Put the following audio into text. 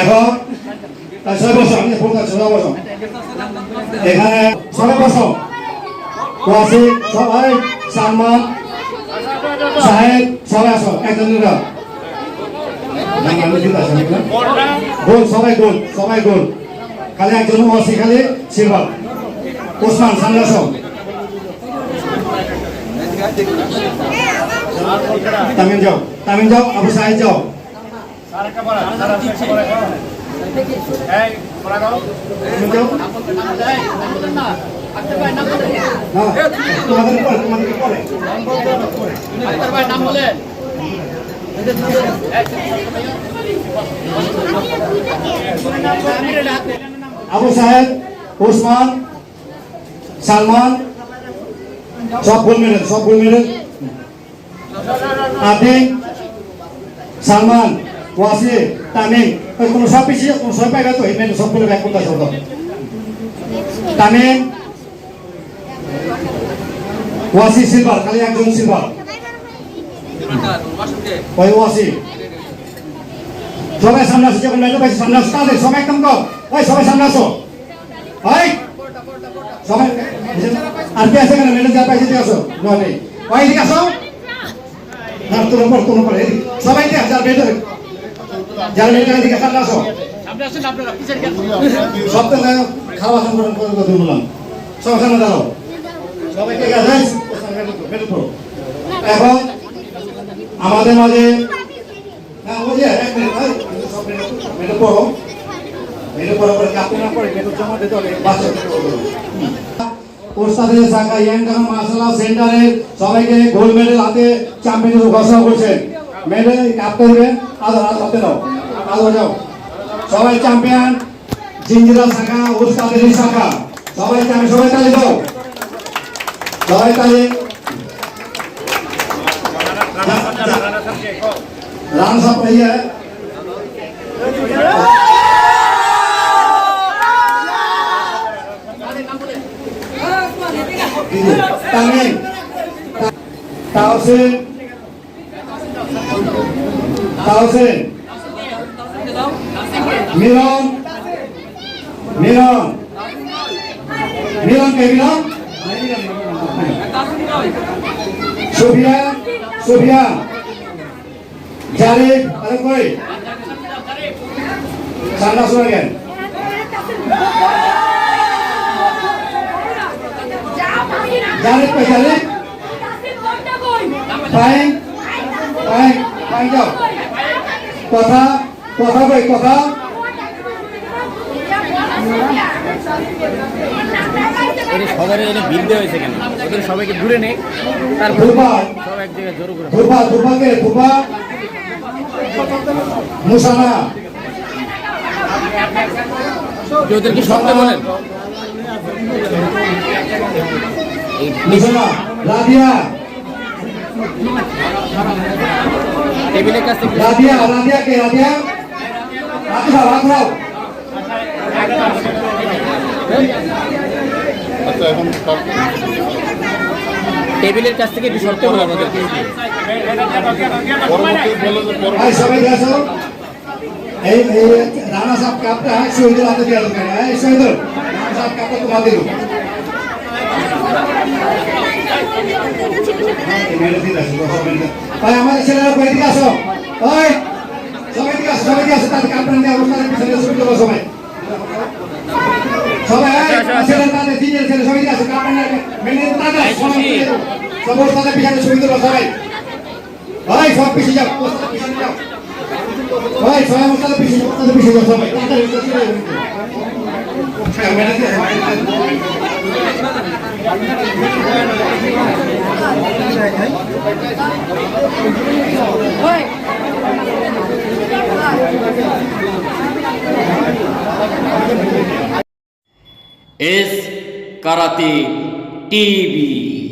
এখন সবাই বসো আমি করছি সবাই বসো এখানে সবাই বসো ওয়াসি সবাই, সালমান, সাহেব, সবাই আসো, একজন গোল, সবাই গোল সবাই গোল। খালি একজন ওয়াসি খালি সিলভার। ওসমান, সামনে আসো। যাও, তামিম যাও, আবু সাহেব যাও। আবু সাহেব ওসমান সালমান সব ফুল মেডেল সব ফুল মেডেল আপনি সালমান পিছিয়ে, কোনো সব পাইবে তো এই মেডেল সবগুলো ব্যাক করতে আসো তামিম ওয়াসি সিলভার, খালি একজন সিলভার। ওই ওয়াসি। সবাই সামনে আসো, যখন মেডেল পাইছি সামনে আসো। তাদের সবাই কম। ওই সবাই সামনে আসো। ওই। সবাই আর কে আছে কেন মেডেল যা পাইছে আসো। নয় ওই এদিকে আসো। না, তোমার তোমার পর এদিকে সবাই দিয়ে যার মেডেল যার মেডেল এদিকে সামনে আসো। সব খাওয়া সংগঠন করে কথা বললাম। সব সামনে দাঁড়াও। সবাইকে এখন আমাদের মাঝে সেন্টারের সবাইকে গোল্ড মেডেল হাতে চ্যাম্পিয়ন ঘোষণা করছেন। মেডেল কাপতে দেবে আদর আদর হাতে দাও আদর যাও সবাই চ্যাম্পিয়ন জিঞ্জিরা শাখা ওস্তাদের শাখা। সবাই চ্যাম্পিয়ন সবাই তালি দাও। সবাই তালি। ইয়ে তামিম তাওসিন তাওসিন মিলন মিলন মিলন কে মিলন সুফিয়া সুফিয়া জারিফ আরে কই সান্না শুনে গেন জারিফ কই জারিফ ফাইন ফাইন ফাইন যাও কথা কথা কই কথা? এটা বিলতে হয়েছে কেন ওদের সবাইকে দূরে নেই তারপর ধুপা। সব এক জায়গায় জড়ো করে। ধুপা ধুপাকে ধুপা। মুসানা। কেউ ওদেরকে সরতে বলেন? মুসানা রাবিয়া টেবিলের কাছ থেকে রাবিয়া রাবিয়া কে রাবিয়া রাখো রাখো টেবিলের কাছ থেকে একটু সরতে বলেন ওদেরকে সবাই আসো। এই রানা সাহেব কাপটা হ্যাঁ শহীদের হাতে শহীদুল রানা সাহেব কাপটা তোমার দিল ভাই আমাদের ছেলেরা দিকে আসো। ওই সবাই দিকে আসো সবাই দিকে আসো তাদের কাপড় নিয়ে অনুষ্ঠানের পিছনে ছবি তোলো সবাই। সবাই ছেলে তাদের দিনের ছেলে সবাই দিকে আসো কাপড় নিয়ে মেনে তাদের তাদের পিছনে ছবি তোলো সবাই। ভাই সব পিছিয়ে যাও পিছনে যাও। ভাই সবাই পিছিয়ে যাও ওস্তাদ পিছিয়ে যাও সবাই। সবাই। S karate TV.